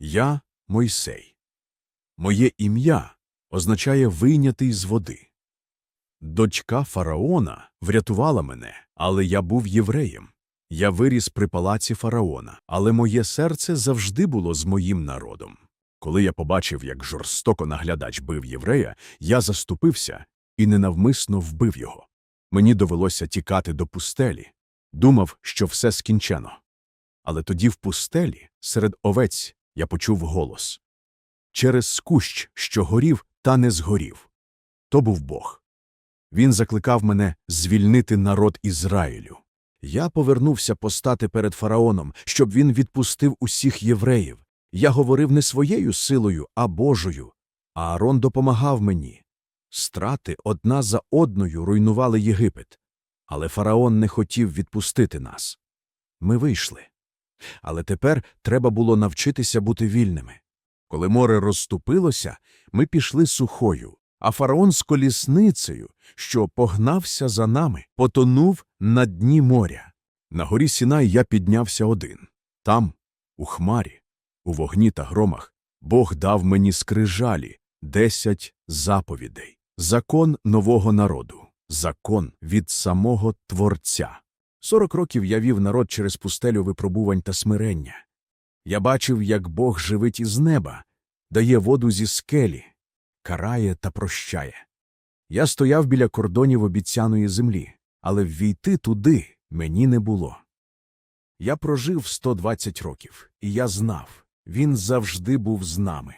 Я Мойсей. Моє ім'я означає вийнятий з води. Дочка фараона врятувала мене, але я був євреєм. Я виріс при палаці фараона, але моє серце завжди було з моїм народом. Коли я побачив, як жорстоко наглядач бив єврея, я заступився і ненавмисно вбив його. Мені довелося тікати до пустелі. Думав, що все скінчено. Але тоді в пустелі, серед овець, я почув голос. Через кущ, що горів, та не згорів. То був Бог. Він закликав мене звільнити народ Ізраїлю. Я повернувся постати перед фараоном, щоб він відпустив усіх євреїв. Я говорив не своєю силою, а Божою. А Аарон допомагав мені. Страти одна за одною руйнували Єгипет. Але фараон не хотів відпустити нас. Ми вийшли. Але тепер треба було навчитися бути вільними. Коли море розступилося, ми пішли сухою, а фараон з колісницею, що погнався за нами, потонув на дні моря. На горі Сінай я піднявся один. Там, у хмарі, у вогні та громах, Бог дав мені скрижалі десять заповідей, закон нового народу, закон від самого Творця. Сорок років я вів народ через пустелю випробувань та смирення. Я бачив, як Бог живить із неба, дає воду зі скелі, карає та прощає. Я стояв біля кордонів обіцяної землі, але ввійти туди мені не було. Я прожив 120 років, і я знав, він завжди був з нами.